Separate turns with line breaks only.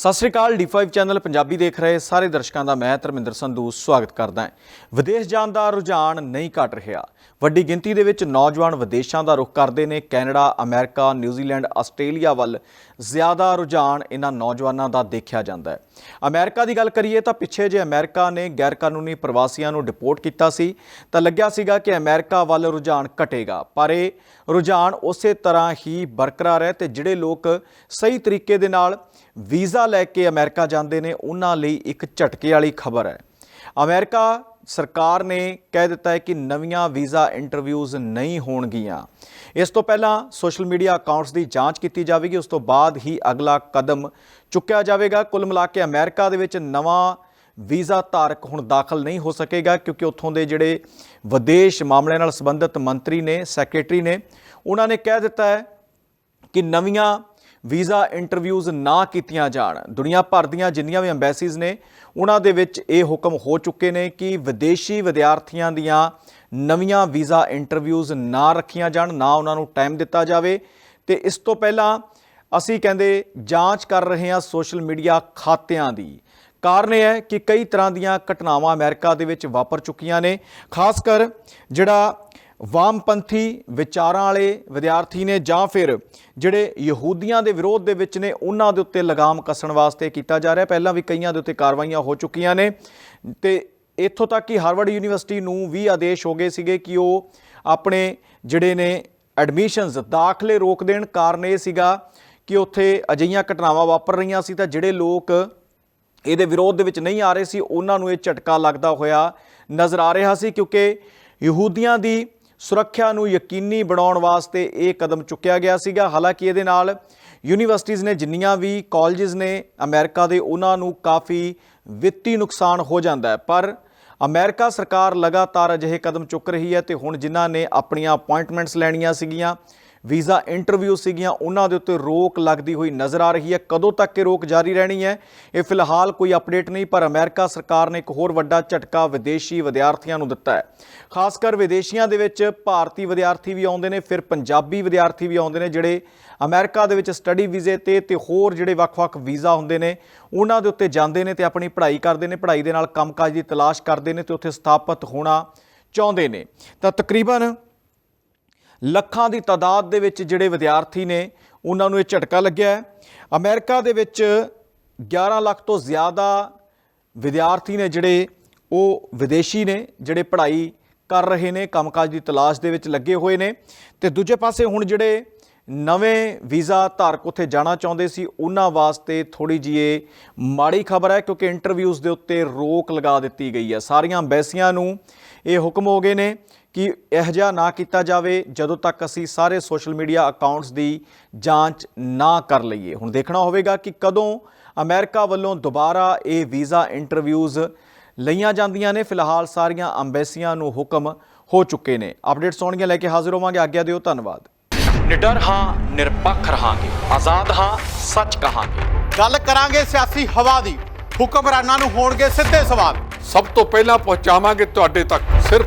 ਸਤਿ ਸ੍ਰੀ ਅਕਾਲ D5 channel Punjabi ਦੇਖ ਰਹੇ ਸਾਰੇ ਦਰਸ਼ਕਾਂ ਦਾ ਮੈਂ ਧਰਮਿੰਦਰ ਸੰਧੂ ਸਵਾਗਤ ਕਰਦਾ ਹਾਂ। ਵਿਦੇਸ਼ ਜਾਣ ਦਾ ਰੁਝਾਨ ਨਹੀਂ ਘਟ ਰਿਹਾ। ਵੱਡੀ ਗਿਣਤੀ ਦੇ ਵਿੱਚ ਨੌਜਵਾਨ ਵਿਦੇਸ਼ਾਂ ਦਾ ਰੁਖ ਕਰਦੇ ਨੇ ਕੈਨੇਡਾ, ਅਮਰੀਕਾ, ਨਿਊਜ਼ੀਲੈਂਡ, ਆਸਟ੍ਰੇਲੀਆ ਵੱਲ। ਜ਼ਿਆਦਾ ਰੁਝਾਨ ਇਹਨਾਂ ਨੌਜਵਾਨਾਂ ਦਾ ਦੇਖਿਆ ਜਾਂਦਾ ਹੈ। ਅਮਰੀਕਾ ਦੀ ਗੱਲ ਕਰੀਏ ਤਾਂ ਪਿੱਛੇ ਜੇ ਅਮਰੀਕਾ ਨੇ ਗੈਰ ਕਾਨੂੰਨੀ ਪ੍ਰਵਾਸੀਆਂ ਨੂੰ ਡਿਪੋਰਟ ਕੀਤਾ ਸੀ, ਤਾਂ ਲੱਗਿਆ ਸੀਗਾ ਕਿ ਅਮਰੀਕਾ ਵੱਲ ਰੁਝਾਨ ਘਟੇਗਾ। ਪਰ ਇਹ ਰੁਝਾਨ ਉਸੇ ਤਰ੍ਹਾਂ ਹੀ ਬਰਕਰਾਰ ਹੈ ਤੇ ਜਿਹੜੇ ਲੋਕ ਸਹੀ ਤਰੀਕੇ ਦੇ ਨਾਲ ਵੀਜ਼ਾ ਲੈ ਕੇ ਅਮਰੀਕਾ ਜਾਂਦੇ ਨੇ, ਉਹਨਾਂ ਲਈ ਇੱਕ ਝਟਕੇ ਵਾਲੀ ਖਬਰ ਹੈ। ਅਮਰੀਕਾ ਸਰਕਾਰ ਨੇ ਕਹਿ ਦਿੱਤਾ ਹੈ ਕਿ ਨਵੀਆਂ ਵੀਜ਼ਾ ਇੰਟਰਵਿਊਜ਼ ਨਹੀਂ ਹੋਣਗੀਆਂ। ਇਸ ਤੋਂ ਪਹਿਲਾਂ ਸੋਸ਼ਲ ਮੀਡੀਆ ਅਕਾਊਂਟਸ ਦੀ ਜਾਂਚ ਕੀਤੀ ਜਾਵੇਗੀ। ਉਸ ਤੋਂ ਬਾਅਦ ਹੀ ਅਗਲਾ ਕਦਮ ਚੁੱਕਿਆ ਜਾਵੇਗਾ। ਕੁੱਲ ਮਿਲਾ ਕੇ ਅਮਰੀਕਾ ਦੇ ਵਿੱਚ ਨਵਾਂ ਵੀਜ਼ਾ ਧਾਰਕ ਹੁਣ ਦਾਖਲ ਨਹੀਂ ਹੋ ਸਕੇਗਾ, ਕਿਉਂਕਿ ਉੱਥੋਂ ਦੇ ਜਿਹੜੇ ਵਿਦੇਸ਼ ਮਾਮਲਿਆਂ ਨਾਲ ਸੰਬੰਧਿਤ ਮੰਤਰੀ ਨੇ, ਸੈਕਟਰੀ ਨੇ, ਉਹਨਾਂ ਨੇ ਕਹਿ ਦਿੱਤਾ ਹੈ ਕਿ ਨਵੀਆਂ ਵੀਜ਼ਾ ਇੰਟਰਵਿਊਜ਼ ਨਾ ਕੀਤੀਆਂ ਜਾਣ। ਦੁਨੀਆ ਭਰ ਦੀਆਂ ਜਿੰਨੀਆਂ ਵੀ ਐਮਬੈਸੀਜ਼ ਨੇ, ਉਹਨਾਂ ਦੇ ਵਿੱਚ ਇਹ ਹੁਕਮ ਹੋ ਚੁੱਕੇ ਨੇ ਕਿ ਵਿਦੇਸ਼ੀ ਵਿਦਿਆਰਥੀਆਂ ਦੀਆਂ ਨਵੀਆਂ ਵੀਜ਼ਾ ਇੰਟਰਵਿਊਜ਼ ਨਾ ਰੱਖੀਆਂ ਜਾਣ, ਨਾ ਉਹਨਾਂ ਨੂੰ ਟਾਈਮ ਦਿੱਤਾ ਜਾਵੇ। ਤੇ ਇਸ ਤੋਂ ਪਹਿਲਾਂ ਅਸੀਂ ਕਹਿੰਦੇ ਜਾਂਚ ਕਰ ਰਹੇ ਹਾਂ ਸੋਸ਼ਲ ਮੀਡੀਆ ਖਾਤਿਆਂ ਦੀ। ਕਾਰਨ ਇਹ ਹੈ ਕਿ ਕਈ ਤਰ੍ਹਾਂ ਦੀਆਂ ਘਟਨਾਵਾਂ ਅਮਰੀਕਾ ਦੇ ਵਿੱਚ ਵਾਪਰ ਚੁੱਕੀਆਂ ਨੇ, ਖਾਸ ਕਰ ਜਿਹੜਾ ਵਾਮਪੰਥੀ ਵਿਚਾਰਾਂ ਵਾਲੇ ਵਿਦਿਆਰਥੀ ਨੇ ਜਾਂ ਫਿਰ ਜਿਹੜੇ ਯਹੂਦੀਆਂ ਦੇ ਵਿਰੋਧ ਦੇ ਵਿੱਚ ਨੇ ਉਹਨਾਂ ਦੇ ਉੱਤੇ ਲਗਾਮ ਕੱਸਣ ਵਾਸਤੇ ਕੀਤਾ ਜਾ ਰਿਹਾ ਪਹਿਲਾਂ ਵੀ ਕਈਆਂ ਦੇ ਉੱਤੇ ਕਾਰਵਾਈਆਂ ਹੋ ਚੁੱਕੀਆਂ ਨੇ ਤੇ ਇੱਥੋਂ ਤੱਕ ਕਿ ਹਾਰਵਰਡ ਯੂਨੀਵਰਸਿਟੀ ਨੂੰ ਵੀ ਆਦੇਸ਼ ਹੋ ਗਏ ਸੀਗੇ ਕਿ ਉਹ ਆਪਣੇ ਜਿਹੜੇ ਨੇ ਐਡਮਿਸ਼ਨਸ ਦਾਖਲੇ ਰੋਕ ਦੇਣ ਕਾਰਨ ਇਹ ਸੀਗਾ ਕਿ ਉੱਥੇ ਅਜਿਹੀਆਂ ਘਟਨਾਵਾਂ ਵਾਪਰ ਰਹੀਆਂ ਸੀ ਤਾਂ ਜਿਹੜੇ ਲੋਕ ਇਹਦੇ ਵਿਰੋਧ ਦੇ ਵਿੱਚ ਨਹੀਂ ਆ ਰਹੇ ਸੀ ਉਹਨਾਂ ਨੂੰ ਇਹ ਝਟਕਾ ਲੱਗਦਾ ਹੋਇਆ ਨਜ਼ਰ ਆ ਰਿਹਾ ਸੀ ਕਿਉਂਕਿ ਯਹੂਦੀਆਂ ਦੀ ਸੁਰੱਖਿਆ ਨੂੰ ਯਕੀਨੀ ਬਣਾਉਣ ਵਾਸਤੇ ਇਹ ਕਦਮ ਚੁੱਕਿਆ ਗਿਆ ਸੀਗਾ। ਹਾਲਾਂਕਿ ਇਹਦੇ ਨਾਲ ਯੂਨੀਵਰਸਿਟੀਆਂ ਨੇ ਜਿੰਨੀਆਂ ਵੀ ਕਾਲਜਸ ਨੇ ਅਮਰੀਕਾ ਦੇ, ਉਹਨਾਂ ਨੂੰ ਕਾਫੀ ਵਿੱਤੀ ਨੁਕਸਾਨ ਹੋ ਜਾਂਦਾ ਹੈ। ਪਰ ਅਮਰੀਕਾ ਸਰਕਾਰ ਲਗਾਤਾਰ ਅਜਿਹੇ ਕਦਮ ਚੁੱਕ ਰਹੀ ਹੈ ਤੇ ਹੁਣ ਜਿਨ੍ਹਾਂ ਨੇ ਆਪਣੀਆਂ ਅਪਾਇੰਟਮੈਂਟਸ ਲੈਣੀਆਂ ਸੀਗੀਆਂ ਵੀਜ਼ਾ ਇੰਟਰਵਿਊ ਸੀਗੀਆਂ, ਉਹਨਾਂ ਦੇ ਉੱਤੇ ਰੋਕ ਲੱਗਦੀ ਹੋਈ ਨਜ਼ਰ ਆ ਰਹੀ ਹੈ। ਕਦੋਂ ਤੱਕ ਇਹ ਰੋਕ ਜਾਰੀ ਰਹਿਣੀ ਹੈ? ਇਹ ਫਿਲਹਾਲ ਕੋਈ ਅਪਡੇਟ ਨਹੀਂ, ਪਰ ਅਮਰੀਕਾ ਸਰਕਾਰ ਨੇ ਇੱਕ ਹੋਰ ਵੱਡਾ ਝਟਕਾ ਵਿਦੇਸ਼ੀ ਵਿਦਿਆਰਥੀਆਂ ਨੂੰ ਦਿੱਤਾ ਹੈ। ਖਾਸ ਕਰ ਵਿਦੇਸ਼ੀਆਂ ਦੇ ਵਿੱਚ ਭਾਰਤੀ ਵਿਦਿਆਰਥੀ ਵੀ ਆਉਂਦੇ ਨੇ, ਫਿਰ ਪੰਜਾਬੀ ਵਿਦਿਆਰਥੀ ਵੀ ਆਉਂਦੇ ਨੇ, ਜਿਹੜੇ ਅਮਰੀਕਾ ਦੇ ਵਿੱਚ ਸਟੱਡੀ ਵੀਜ਼ੇ ਤੇ ਤੇ ਹੋਰ ਜਿਹੜੇ ਵੱਖ-ਵੱਖ ਵੀਜ਼ਾ ਹੁੰਦੇ ਨੇ, ਉਹਨਾਂ ਦੇ ਉੱਤੇ ਜਾਂਦੇ ਨੇ ਤੇ ਆਪਣੀ ਪੜ੍ਹਾਈ ਕਰਦੇ ਨੇ, ਪੜ੍ਹਾਈ ਦੇ ਨਾਲ ਕੰਮਕਾਜ ਦੀ ਤਲਾਸ਼ ਕਰਦੇ ਨੇ ਤੇ ਉੱਥੇ ਸਥਾਪਿਤ ਹੋਣਾ ਚਾਹੁੰਦੇ ਨੇ। ਤਾਂ ਤਕਰੀਬਨ ਲੱਖਾਂ ਦੀ ਤਾਦਾਦ ਦੇ ਵਿੱਚ ਜਿਹੜੇ ਵਿਦਿਆਰਥੀ ਨੇ, ਉਹਨਾਂ ਨੂੰ ਇਹ ਝਟਕਾ ਲੱਗਿਆ ਹੈ। ਅਮਰੀਕਾ ਦੇ ਵਿੱਚ 11 ਲੱਖ ਤੋਂ ਜ਼ਿਆਦਾ ਵਿਦਿਆਰਥੀ ਨੇ ਜਿਹੜੇ, ਉਹ ਵਿਦੇਸ਼ੀ ਨੇ, ਜਿਹੜੇ ਪੜ੍ਹਾਈ ਕਰ ਰਹੇ ਨੇ, ਕੰਮਕਾਜ ਦੀ ਤਲਾਸ਼ ਦੇ ਵਿੱਚ ਲੱਗੇ ਹੋਏ ਨੇ। ਤੇ ਦੂਜੇ ਪਾਸੇ ਹੁਣ ਜਿਹੜੇ ਨਵੇਂ ਵੀਜ਼ਾ ਧਾਰਕ ਉੱਥੇ ਜਾਣਾ ਚਾਹੁੰਦੇ ਸੀ, ਉਹਨਾਂ ਵਾਸਤੇ ਥੋੜੀ ਜਿਹੀ ਮਾੜੀ ਖਬਰ ਹੈ, ਕਿਉਂਕਿ ਇੰਟਰਵਿਊਜ਼ ਦੇ ਉੱਤੇ ਰੋਕ ਲਗਾ ਦਿੱਤੀ ਗਈ ਹੈ। ਸਾਰੀਆਂ ਅੰਬੈਸੀਆਂ ਨੂੰ ਇਹ ਹੁਕਮ ਹੋ ਗਏ ਨੇ ਕਿ ਇਹ ਜਿਹਾ ਨਾ ਕੀਤਾ ਜਾਵੇ ਜਦੋਂ ਤੱਕ ਅਸੀਂ ਸਾਰੇ ਸੋਸ਼ਲ ਮੀਡੀਆ ਅਕਾਊਂਟਸ ਦੀ ਜਾਂਚ ਨਾ ਕਰ ਲਈਏ। ਹੁਣ ਦੇਖਣਾ ਹੋਵੇਗਾ ਕਿ ਕਦੋਂ ਅਮਰੀਕਾ ਵੱਲੋਂ ਦੁਬਾਰਾ ਇਹ ਵੀਜ਼ਾ ਇੰਟਰਵਿਊਜ਼ ਲਈਆਂ ਜਾਂਦੀਆਂ ਨੇ। ਫਿਲਹਾਲ ਸਾਰੀਆਂ ਅੰਬੈਸੀਆਂ ਨੂੰ ਹੁਕਮ ਹੋ ਚੁੱਕੇ ਨੇ। ਅਪਡੇਟਸ ਸੌਣਗੀਆਂ ਲੈ ਕੇ ਹਾਜ਼ਰ ਹੋਵਾਂਗੇ। ਆਗਿਆ ਦਿਓ ਧੰਨਵਾਦ। ਨਿਡਰ ਹਾਂ ਨਿਰਪੱਖ ਰਹਾਂਗੇ। ਆਜ਼ਾਦ ਹਾਂ ਸੱਚ ਕਹਾਂਗੇ।
ਗੱਲ ਕਰਾਂਗੇ ਸਿਆਸੀ ਹਵਾ ਦੀ। ਹੁਕਮਰਾਨਾਂ ਨੂੰ ਹੋਣਗੇ ਸਿੱਧੇ ਸਵਾਲ।
ਸਭ ਤੋਂ ਪਹਿਲਾਂ ਪਹੁੰਚਾਵਾਂਗੇ ਤੁਹਾਡੇ ਤੱਕ। ਸਿਰਫ